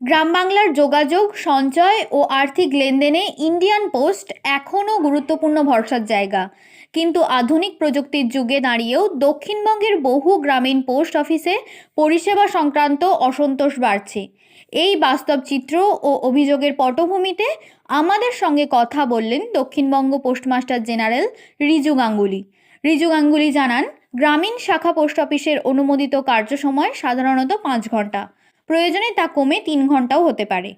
গ্রাম বাংলার যোগাযোগ, সঞ্চয় ও আর্থিক লেনদেনে ইন্ডিয়ান পোস্ট এখনও গুরুত্বপূর্ণ ভরসার জায়গা। কিন্তু আধুনিক প্রযুক্তির যুগে দাঁড়িয়েও দক্ষিণবঙ্গের বহু গ্রামীণ পোস্ট অফিসে পরিষেবা সংক্রান্ত অসন্তোষ বাড়ছে। এই বাস্তব চিত্র ও অভিযোগের পটভূমিতে আমাদের সঙ্গে কথা বললেন দক্ষিণবঙ্গ পোস্টমাস্টার জেনারেল রিজু গাঙ্গুলি। রিজু গাঙ্গুলি জানান, গ্রামীণ শাখা পোস্ট অফিসের অনুমোদিত কার্যসময় সাধারণত পাঁচ ঘণ্টা। প্রয়োজনে তা কমে তিন ঘন্টাও হতে পারে।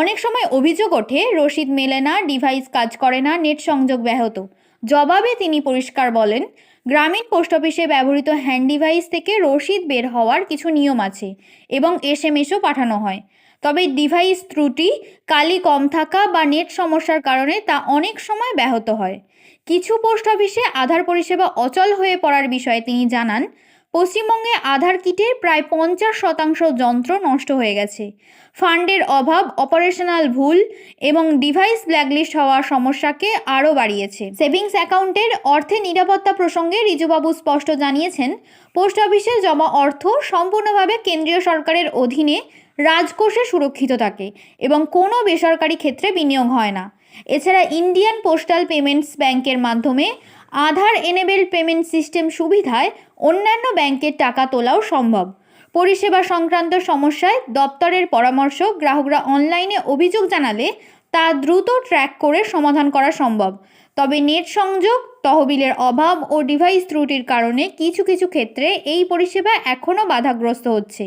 অনেক সময় অভিযোগ ওঠে রসিদ মেলে না, ডিভাইস কাজ করে না, নেট সংযোগ ব্যাহত। জবাবে তিনি পরিষ্কার বলেন, গ্রামীণ পোস্ট অফিসে ব্যবহৃত হ্যান্ড ডিভাইস থেকে রসিদ বের হওয়ার কিছু নিয়ম আছে এবং এস এম এসও পাঠানো হয়। তবে ডিভাইস ত্রুটি, কালি কম থাকা বা নেট সমস্যার কারণে তা অনেক সময় ব্যাহত হয়। কিছু পোস্ট অফিসে আধার পরিষেবা অচল হয়ে পড়ার বিষয়ে তিনি জানান পশ্চিমবঙ্গে আধার কিটের প্রায় পঞ্চাশ শতাংশ যন্ত্র নষ্ট হয়ে গেছে। ফান্ডের অভাব, অপারেশনাল ভুল এবং ডিভাইস ব্ল্যাকলিস্ট হওয়ার সমস্যাকে আরও বাড়িয়েছে। সেভিংস অ্যাকাউন্টের অর্থে নিরাপত্তা প্রসঙ্গে রিজুবাবু স্পষ্ট জানিয়েছেন, পোস্ট অফিসে জমা অর্থ সম্পূর্ণভাবে কেন্দ্রীয় সরকারের অধীনে রাজকোষে সুরক্ষিত থাকে এবং কোনো বেসরকারি ক্ষেত্রে বিনিয়োগ হয় না। এছাড়া ইন্ডিয়ান পোস্টাল পেমেন্টস ব্যাংকের মাধ্যমে আধার এনেবেল পেমেন্ট সিস্টেম সুবিধায় অন্যান্য ব্যাংকের টাকা তোলাও সম্ভব। পরিষেবা সংক্রান্ত সমস্যায় দপ্তরের পরামর্শ গ্রাহকরা অনলাইনে অভিযোগ জানালে তা দ্রুত ট্র্যাক করে সমাধান করা সম্ভব। তবে নেট সংযোগ, তহবিলের অভাব ও ডিভাইস ত্রুটির কারণে কিছু কিছু ক্ষেত্রে এই পরিষেবা এখনও বাধাগ্রস্ত হচ্ছে।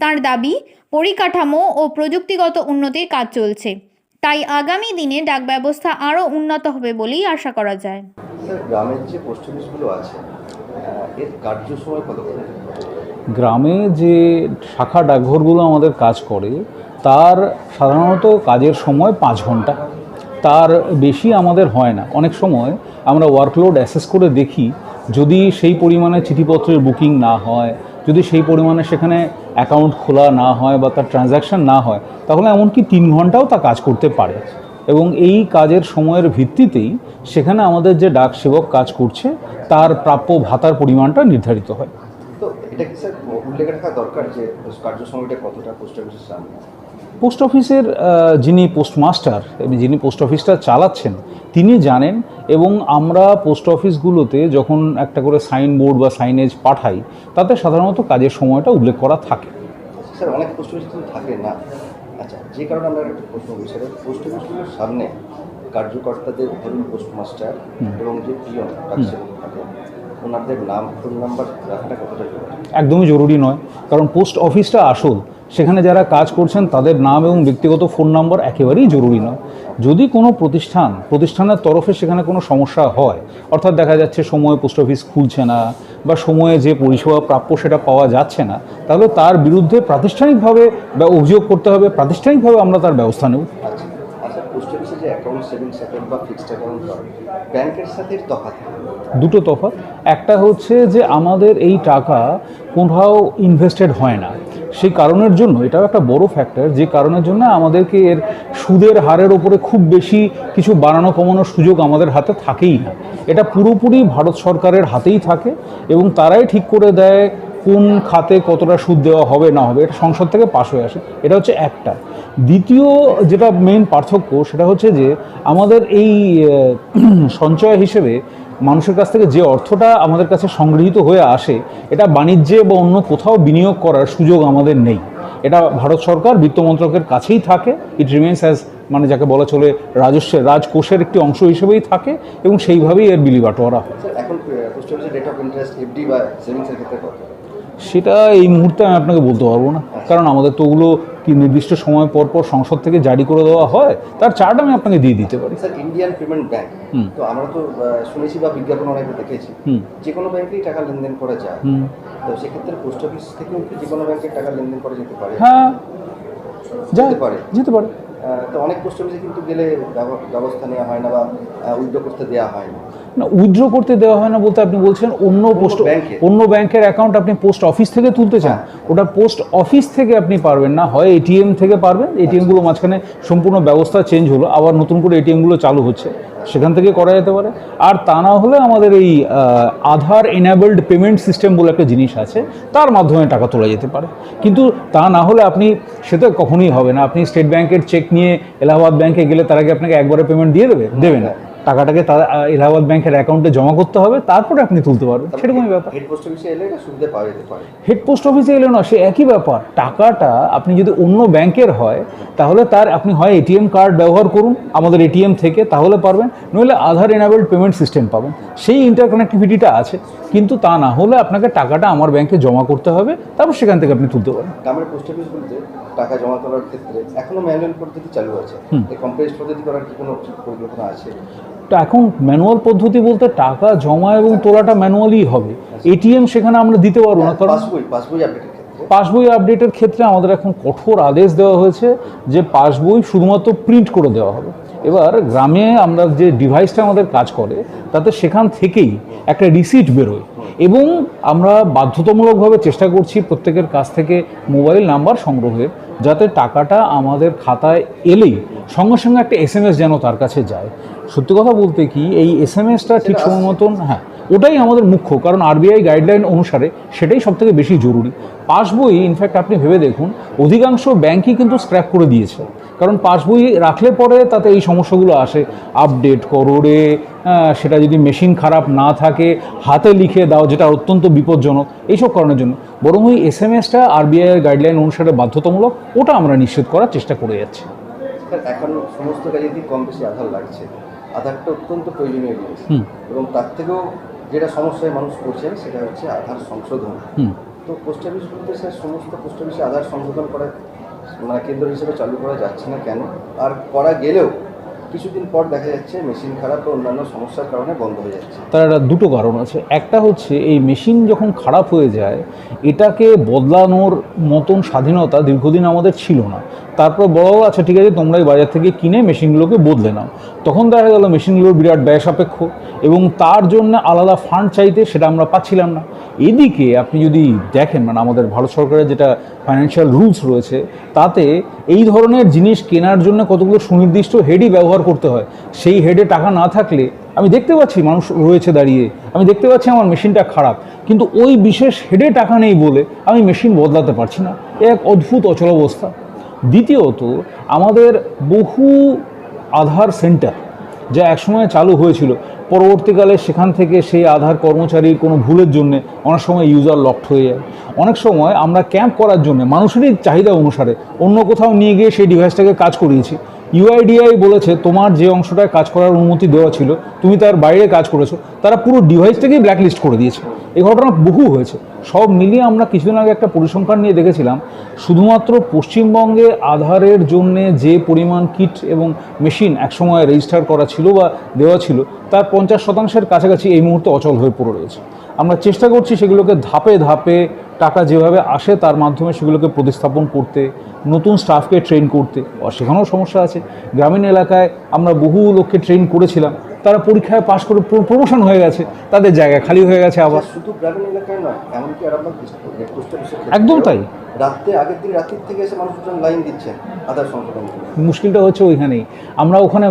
তার দাবি, পরিকাঠামো ও প্রযুক্তিগত উন্নতির কাজ চলছে। তাই আগামী দিনে ডাক ব্যবস্থা আরও উন্নত হবে বলেই আশা করা যায়। গ্রামের যে পোস্ট অফিসগুলো আছে এর কার্য সময় কতক্ষণ গ্রামে যে শাখা ডাকঘরগুলো আমাদের কাজ করে, তার সাধারণত কাজের সময় পাঁচ ঘণ্টা। তার বেশি আমাদের হয় না। অনেক সময় আমরা ওয়ার্কলোড অ্যাসেস করে দেখি, যদি সেই পরিমাণে চিঠিপত্রের বুকিং না হয়, যদি সেই পরিমাণে সেখানে অ্যাকাউন্ট খোলা না হয় বা তার ট্রানজ্যাকশন না হয়, তাহলে এমনকি তিন ঘন্টাও তা কাজ করতে পারে। এবং এই কাজের সময়ের ভিত্তিতেই সেখানে আমাদের যে ডাক সেবক কাজ করছে তার প্রাপ্য ভাতার পরিমাণটা নির্ধারিত হয়। তো এটা কি স্যার উল্লেখ রাখা দরকার যে কার্য সময়টা কতটা পোস্ট অফিসের সামনে? পোস্ট অফিসের যিনি পোস্টমাস্টার এবং যিনি পোস্ট অফিসটা চালাচ্ছেন তিনি জানেন এবং আমরা পোস্ট অফিসগুলোতে যখন একটা করে সাইনবোর্ড বা সাইনেজ পাঠাই তাতে সাধারণত কাজের সময়টা উল্লেখ করা থাকে। স্যার অনেক পোস্ট অফিস থাকে না। যে কারণে আমরা একটা প্রশ্ন করি পোস্ট অফিসগুলোর সামনে কার্যকর্তাদের ধরুন পোস্টমাস্টার এবং যে পিয়ন থাকে ওনাদের নাম ফোন নাম্বার রাখাটা কতটা জরুরি? একদমই জরুরি নয় কারণ পোস্ট অফিসটা আসল সেখানে যারা কাজ করছেন তাদের নাম এবং ব্যক্তিগত ফোন নাম্বার একেবারেই জরুরি নয়। যদি কোনো প্রতিষ্ঠান প্রতিষ্ঠানের তরফে সেখানে কোনো সমস্যা হয় অর্থাৎ দেখা যাচ্ছে সময়ে পোস্ট অফিস খুলছে না বা সময়ে যে পরিষেবা প্রাপ্য সেটা পাওয়া যাচ্ছে না তাহলে তার বিরুদ্ধে প্রাতিষ্ঠানিকভাবে বা অভিযোগ করতে হবে প্রাতিষ্ঠানিকভাবে আমরা তার ব্যবস্থা নেব। আচ্ছা? দুটো তফাৎ। একটা হচ্ছে যে আমাদের এই টাকা কোথাও ইনভেস্টেড হয় না। সেই কারণের জন্য, এটাও একটা বড় ফ্যাক্টর যে কারণের জন্য আমাদেরকে এর সুদের হারের ওপরে খুব বেশি কিছু বাড়ানো কমানোর সুযোগ আমাদের হাতে থাকেই না। এটা পুরোপুরি ভারত সরকারের হাতেই থাকে এবং তারাই ঠিক করে দেয় কোন খাতে কতটা সুদ দেওয়া হবে, না হবে। এটা সংসদ থেকে পাশ হয়ে আসে। এটা হচ্ছে একটা। দ্বিতীয় যেটা মেইন পার্থক্য, সেটা হচ্ছে যে আমাদের এই সঞ্চয় হিসেবে মানুষের কাছ থেকে যে অর্থটা আমাদের কাছে সংগৃহীত হয়ে আসে, এটা বাণিজ্যে বা অন্য কোথাও বিনিয়োগ করার সুযোগ আমাদের নেই। এটা ভারত সরকার বিত্ত মন্ত্রকের কাছেই থাকে। ইট রিমেন্স অ্যাজ মানে যাকে বলা চলে, রাজস্বের, রাজকোষের একটি অংশ হিসেবেই থাকে এবং সেইভাবেই এর বিলি বাটোয়ারা হয় সেটা এই মুহূর্তে আমি আপনাকে বলতে পারব না। কারণ আমাদের তো ওগুলো কি নির্দিষ্ট সময় পর পর সংসদ থেকে জারি করে দেওয়া হয় তার চার্ট আমি আপনাকে দিয়ে দিতে পারি। Sir Indian payment bank. তো আমরা তো শুনেছি বা বিজ্ঞাপন অনেক দেখেছি। যে কোনো ব্যাংকেই টাকা লেনদেন করা যায়। তো সেক্ষেত্রে পোস্ট অফিস থেকেও কি যে কোনো ব্যাংকে টাকা লেনদেন করা যেতে পারে? হ্যাঁ। যেতে পারে। যেতে পারে। তো অনেক পোস্ট অফিসে কিন্তু গেলে ব্যব- ব্যবস্থা নেওয়া হয় না বা উইথড্র করতে দেওয়া হয় না। না উইথড্র করতে দেওয়া হয় না বলতে আপনি বলছেন অন্য পোস্ট। অন্য ব্যাংকের অ্যাকাউন্ট আপনি পোস্ট অফিস থেকে তুলতে চান। ওটা পোস্ট অফিস থেকে আপনি পারবেন না হয় এটিএম থেকে পারবেন। এটিএমগুলো মাঝখানে সম্পূর্ণ ব্যবস্থা চেঞ্জ হলো আবার নতুন করে এটিএমগুলো চালু হচ্ছে। সেখান থেকে করা যেতে পারে। আর তা না হলে আমাদের এই আধার এনাবেলড পেমেন্ট সিস্টেম বলে একটা জিনিস আছে তার মাধ্যমে টাকা তোলা যেতে পারে। কিন্তু তা না হলে আপনি সেটা কখনোই হবে না। আপনি স্টেট ব্যাংকের চেক নিয়ে এলাহাবাদ ব্যাংকে গেলে তার আগে আপনাকে একবারে পেমেন্ট দিয়ে দেবে দেবে না। টাকাটাকে তার এলাহাবাদ ব্যাংকের অ্যাকাউন্টে জমা করতে হবে তারপরে আপনি তুলতে পারবেন। সেরকমই ব্যাপার। হেড পোস্ট অফিসে এলে এটা সুবিধা পাওয়া যেতে পারে। হেড পোস্ট অফিসে এলে না সে একই ব্যাপার। টাকাটা আপনি যদি অন্য ব্যাংকের হয় তাহলে তার আপনি হয় এটিএম কার্ড ব্যবহার করুন আমাদের এটিএম থেকে তাহলে পারবেন। নইলে আধার এনাবেলড পেমেন্ট সিস্টেম পাবেন। সেই ইন্টারকানেক্টিভিটিটা আছে কিন্তু তা না হলে আপনাকে টাকাটা আমার ব্যাংকে জমা করতে হবে তারপর সেখান থেকে আপনি তুলতে পারেন গ্রামের পোস্ট অফিসগুলিতে টাকা জমা করার ক্ষেত্রে এখনও ম্যানুয়াল পদ্ধতি চালু আছে। এই পদ্ধতি করার কি কোনো পরিকল্পনা আছে? তো এখন ম্যানুয়াল পদ্ধতি বলতে টাকা জমা এবং তোলাটা ম্যানুয়ালি হবে। এটিএম সেখানে আমরা দিতে পারব না কারণ পাসবই আপডেটের ক্ষেত্রে। পাসবই আপডেটের ক্ষেত্রে আমাদের এখন কঠোর আদেশ দেওয়া হয়েছে যে পাসবই শুধুমাত্র প্রিন্ট করে দেওয়া হবে। এবার গ্রামে আমরা যে ডিভাইসটা আমাদের কাজ করে তাতে সেখান থেকেই একটা রিসিট বেরোয় এবং আমরা বাধ্যতামূলকভাবে চেষ্টা করছি প্রত্যেকের কাছ থেকে মোবাইল নাম্বার সংগ্রহের। যাতে টাকাটা আমাদের খাতায় এলেই সঙ্গে সঙ্গে একটা এস এম এস যেন তার কাছে যায়। সত্যি কথা বলতে কি এই এস এম এসটা ঠিক সময় মতন হ্যাঁ ওটাই আমাদের মুখ্য কারণ আরবিআই গাইডলাইন অনুসারে সেটাই সব থেকে বেশি জরুরি। পাসবই ইনফ্যাক্ট আপনি ভেবে দেখুন অধিকাংশ ব্যাংকই কিন্তু স্ক্র্যাপ করে দিয়েছে। কারণ পাসবই রাখলে পরে তাতে এই সমস্যাগুলো আসে। আপডেট করো রে। সেটা যদি মেশিন খারাপ না থাকে হাতে লিখে দাও যেটা অত্যন্ত বিপজ্জনক এইসব কারণের জন্য। বরং ওই এস এম এসটা আরবিআইয়ের গাইডলাইন অনুসারে বাধ্যতামূলক ওটা আমরা নিশ্চিত করার চেষ্টা করে যাচ্ছি। এখন সমস্ত কাজে যদি কম বেশি আধার লাগছে। আধারটা অত্যন্ত প্রয়োজনীয় জিনিস। এবং তার থেকেও যেটা সমস্যায় মানুষ পড়ছে সেটা হচ্ছে আধার সংশোধন। হুম। তো পোস্ট অফিসগুলোতে স্যার সমস্ত পোস্ট অফিসে আধার সংশোধন করার কেন্দ্র হিসেবে চালু করা যাচ্ছে না কেন? আর করা গেলেও কিছুদিন পর দেখা যাচ্ছে মেশিন খারাপ অন্যান্য সমস্যার কারণে বন্ধ হয়ে যাচ্ছে। তার একটা দুটো কারণ আছে। একটা হচ্ছে এই মেশিন যখন খারাপ হয়ে যায়, এটাকে বদলানোর মতন স্বাধীনতা দীর্ঘদিন আমাদের ছিল না। তারপর বড় আচ্ছা ঠিক আছে তোমরা এই বাজার থেকে কিনে মেশিনগুলোকে বদলে নাও। তখন দেখা গেল মেশিনগুলোর বিরাট ব্যয় সাপেক্ষ এবং তার জন্য আলাদা ফান্ড চাইতে সেটা আমরা পাচ্ছিলাম না। এদিকে আপনি যদি দেখেন মানে আমাদের ভারত সরকারের যেটা ফাইন্যান্সিয়াল রুলস রয়েছে, তাতে এই ধরনের জিনিস কেনার জন্য কতগুলো সুনির্দিষ্ট হেডই ব্যবহার করতে হয়? সেই হেডে টাকা না থাকলে আমি দেখতে পাচ্ছি মানুষ রয়েছে দাঁড়িয়ে। আমি দেখতে পাচ্ছি আমার মেশিনটা খারাপ। কিন্তু ওই বিশেষ হেডে টাকা নেই বলে আমি মেশিন বদলাতে পারছি না। এ এক অদ্ভুত অচলাবস্থা। দ্বিতীয়ত, আমাদের বহু আধার সেন্টার যা একসময় চালু হয়েছিল। পরবর্তীকালে সেখান থেকে সেই আধার কর্মচারীর কোনো ভুলের জন্যে অনেক সময় ইউজার লকড হয়ে যায়। অনেক সময় আমরা ক্যাম্প করার জন্য মানুষেরই চাহিদা অনুসারে অন্য কোথাও নিয়ে গিয়ে সেই ডিভাইসটাকে কাজ করিয়েছি। ইউআইডিআই বলেছে তোমার যে অংশটায় কাজ করার অনুমতি দেওয়া ছিল, তুমি তার বাইরে কাজ করেছ, তারা পুরো ডিভাইসটাকেই ব্ল্যাকলিস্ট করে দিয়েছে। এই ঘটনা বহু হয়েছে। সব মিলিয়ে আমরা কিছুদিন আগে একটা পরিসংখ্যান নিয়ে দেখেছিলাম, শুধুমাত্র পশ্চিমবঙ্গে আধারের জন্য যে পরিমাণ কিট এবং মেশিন একসময় রেজিস্টার করা ছিল বা দেওয়া ছিল, তার পঞ্চাশ শতাংশের কাছাকাছি এই মুহূর্তে অচল হয়ে পড়ে রয়েছে। আমরা চেষ্টা করছি সেগুলোকে ধাপে ধাপে টাকা যেভাবে আসে তার মাধ্যমে সেগুলোকে প্রতিস্থাপন করতে নতুন স্টাফকে ট্রেন করতে। সেখানেও সমস্যা আছে। গ্রামীণ এলাকায় আমরা বহু লোককে ট্রেন করেছিলাম। তারা পরীক্ষায় পাশ করে প্রমোশন হয়ে গেছে। তাদের জায়গা খালি হয়ে গেছে আবার। শুধু গ্রামীণ এলাকায় নয় এমনকি আর একদম তাই। রাত্রে আগের দিন রাত্রির থেকে এসে মানুষজন লাইন দিচ্ছেন আধার সংশোধন মুশকিলটা হচ্ছে ওইখানেই। আমরা ওখানে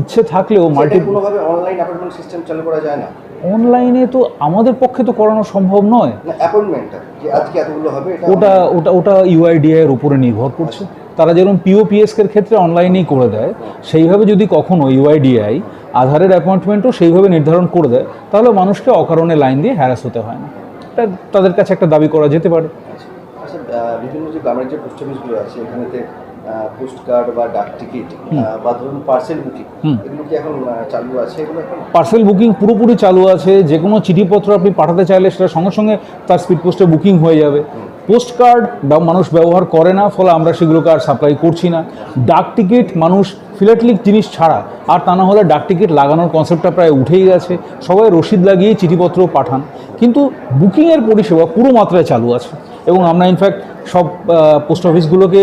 ইচ্ছে থাকলেও মাল্টি কোনোভাবে অনলাইন অ্যাপয়েন্টমেন্ট সিস্টেম চালু করা যায় না। অনলাইনে তো আমাদের পক্ষে তো করানো সম্ভব নয়। অ্যাপয়েন্টমেন্টটা যে আজকে এতগুলো হবে এটা ওটা ওটা ওটা ইউআইডিআই এর উপরে নির্ভর করছে। তারা যেরকম পিওপিএস এর ক্ষেত্রে অনলাইনেই করে দেয় সেইভাবে যদি কখনো ইউআইডিআই আধারের অ্যাপয়েন্টমেন্টও সেইভাবে নির্ধারণ করে দেয় তাহলে মানুষকে অকারণে লাইন দিয়ে হ্যারাস হতে হয় না। এটা তাদের কাছে একটা দাবি করা যেতে পারে। আচ্ছা বিভিন্ন যে গ্রামের যে পোস্ট অফিসগুলো আছে এখানেতে পোস্ট কার্ড বা ডাক টিকিট বা ধরুন পার্সেল বুকিং এগুলো কি এখন চালু আছে? এগুলো পার্সেল বুকিং পুরোপুরি চালু আছে। যে কোনো চিঠিপত্র আপনি পাঠাতে চাইলে সেটা সঙ্গে সঙ্গে তার স্পিড পোস্টে বুকিং হয়ে যাবে। পোস্ট কার্ড মানুষ ব্যবহার করে না ফলে আমরা সেগুলোকে আর সাপ্লাই করছি না। ডাক টিকিট মানুষ ফিলেটলিক জিনিস ছাড়া আর তা না হলে ডাক টিকিট লাগানোর কনসেপ্টটা প্রায় উঠেই গেছে। সবাই রসিদ লাগিয়ে চিঠিপত্র পাঠান। কিন্তু বুকিংয়ের পরিষেবা পুরো মাত্রায় চালু আছে। এবং আমরা ইনফ্যাক্ট সব পোস্ট অফিসগুলোকে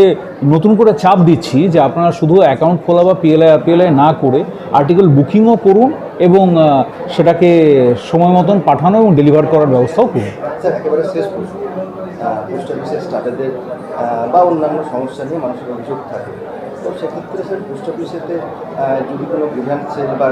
নতুন করে চাপ দিচ্ছি যে আপনারা শুধু অ্যাকাউন্ট খোলা বা পিএলআই পিএলআই না করে আর্টিকেল বুকিংও করুন এবং সেটাকে সময় মতন পাঠানো এবং ডেলিভার করার ব্যবস্থাও করি স্যার, একেবারে শেষ প্রশ্ন। পোস্ট অফিসের স্টাফেদের বা অন্যান্য সমস্যা নিয়ে মানুষের অভিযোগ থাকে। তো সেক্ষেত্রে স্যার পোস্ট অফিসেতে যদি কোনো গ্রিভ্যান্স সেল বা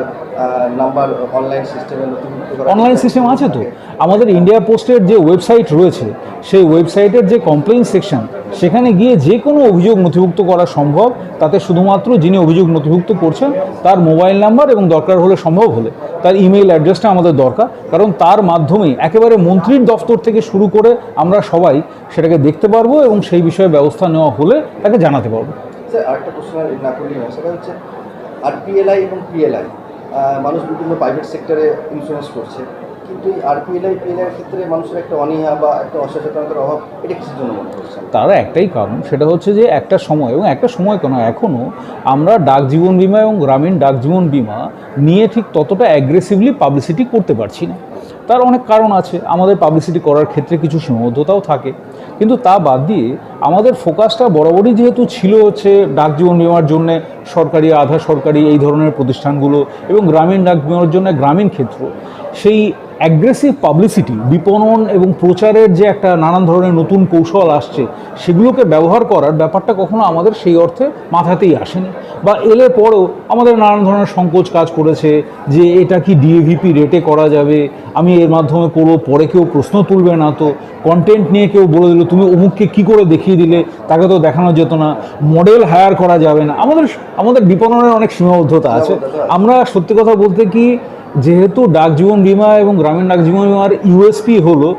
নাম্বার অনলাইন সিস্টেমে নথিভুক্ত করা অনলাইন সিস্টেম আছে তো? আমাদের ইন্ডিয়া পোস্টের যে ওয়েবসাইট রয়েছে সেই ওয়েবসাইটের যে কমপ্লেন সেকশন সেখানে গিয়ে যে কোনো অভিযোগ নথিভুক্ত করা সম্ভব তাতে শুধুমাত্র যিনি অভিযোগ নথিভুক্ত করছেন তার মোবাইল নাম্বার এবং দরকার হলে সম্ভব হলে তার ইমেল অ্যাড্রেসটা আমাদের দরকার কারণ তার মাধ্যমেই একেবারে মন্ত্রীর দফতর থেকে শুরু করে আমরা সবাই সেটাকে দেখতে পারব এবং সেই বিষয়ে ব্যবস্থা নেওয়া হলে তাকে জানাতে পারব। স্যার আরেকটা প্রশ্ন না করলেই নয়। সেটা হচ্ছে আর আরপিএলআই এবং পিএলআই মানুষ বিভিন্ন প্রাইভেট সেক্টরে ইন্স্যুরেন্স করছে। কিন্তু এই আরপিএলআই পিএলআই ক্ষেত্রে মানুষের একটা অনীহা বা একটা অসচেতনতার অভাব, এটা কিসের জন্য মনে করছে তার একটাই কারণ, সেটা হচ্ছে যে একটা সময়, এবং একটা সময় কেন এখনও আমরা ডাক জীবন বিমা এবং গ্রামীণ ডাক জীবন বিমা নিয়ে ঠিক ততটা অ্যাগ্রেসিভলি পাবলিসিটি করতে পারছি না। তার অনেক কারণ আছে। আমাদের পাবলিসিটি করার ক্ষেত্রে কিছু সীমাবদ্ধতাও থাকে। কিন্তু তা বাদ দিয়ে আমাদের ফোকাসটা বরাবরই যেহেতু ছিল হচ্ছে ডাক জীবন বিমার জন্য সরকারি, আধা সরকারি এই ধরনের প্রতিষ্ঠানগুলো এবং গ্রামীণ ডাক বিমার জন্য গ্রামীণ ক্ষেত্র। সেই অ্যাগ্রেসিভ পাবলিসিটি বিপণন এবং প্রচারের যে একটা নানান ধরনের নতুন কৌশল আসছে সেগুলোকে ব্যবহার করার ব্যাপারটা কখনো আমাদের সেই অর্থে মাথাতেই আসেনি। বা এলে পরেও আমাদের নানান ধরনের সংকোচ কাজ করেছে যে এটা কি ডিএভিপি রেটে করা যাবে? আমি এর মাধ্যমে করব পরে কেউ প্রশ্ন তুলবে না তো। কন্টেন্ট নিয়ে কেউ বলে দিল তুমি অমুককে কী করে দেখিয়ে দিলে? তাকে তো দেখানো যেত না। মডেল হায়ার করা যাবে না। আমাদের আমাদের বিপণনের অনেক সীমাবদ্ধতা আছে। আমরা সত্যি কথা বলতে কি যেহেতু ডাক জীবন বিমা এবং গ্রামীণ ডাক জীবন বিমার ইউএসপি হলো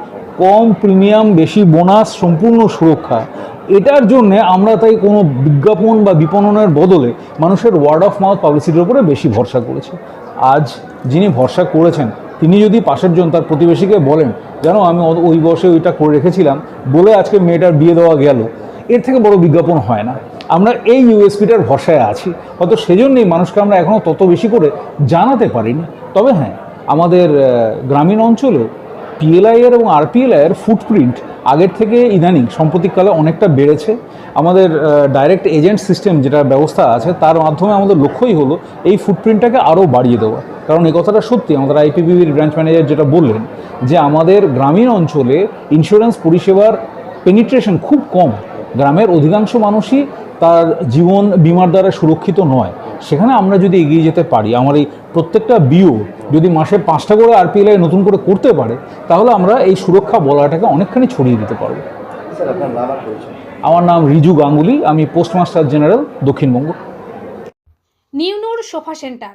কম প্রিমিয়াম, বেশি বোনাস, সম্পূর্ণ সুরক্ষা। এটার জন্য আমরা তাই কোনো বিজ্ঞাপন বা বিপণনের বদলে মানুষের ওয়ার্ড অফ মাউথ পাবলিসিটির উপরে বেশি ভরসা করেছে। আজ যিনি ভরসা করেছেন, তিনি যদি পাশের জন, তার প্রতিবেশীকে বলেন, জানো, আমি ওই বয়সে ওইটা করে রেখেছিলাম, বলে আজকে মেয়েটার বিয়ে দেওয়া গেল। এর থেকে বড় বিজ্ঞাপন হয় না। আমরা এই ইউএসপিটার ভরসায় আছি। হয়তো সেজন্যই মানুষকে আমরা এখনও তত বেশি করে জানাতে পারিনি। তবে হ্যাঁ আমাদের গ্রামীণ অঞ্চলেও পিএলআই এর এবং আরপিএলআই এর ফুটপ্রিন্ট আগের থেকে ইদানিং সাম্প্রতিককালে অনেকটা বেড়েছে। আমাদের ডাইরেক্ট এজেন্ট সিস্টেম যেটা ব্যবস্থা আছে, তার মাধ্যমে আমাদের লক্ষ্যই হলো এই ফুটপ্রিন্টটাকে আরও বাড়িয়ে দেওয়া। কারণ এই কথাটা সত্যি, আমাদের আইপিবিবির ব্রাঞ্চ ম্যানেজার যেটা বললেন যে আমাদের গ্রামীণ অঞ্চলে ইন্স্যুরেন্স পরিষেবার পেনিট্রেশন খুব কম। গ্রামের অধিকাংশ মানুষই তার জীবন বিমার দ্বারা সুরক্ষিত নয়। সেখানে আমরা যদি এগিয়ে যেতে পারি আমার এই প্রত্যেকটা বিও যদি মাসে পাঁচটা করে আরপিএলআই নতুন করে করতে পারে তাহলে আমরা এই সুরক্ষা বলাটাকে অনেকখানি ছড়িয়ে দিতে পারব। আমার নাম রিজু গাঙ্গুলি আমি পোস্টমাস্টার জেনারেল দক্ষিণবঙ্গ। নিউনুর সোফা সেন্টার।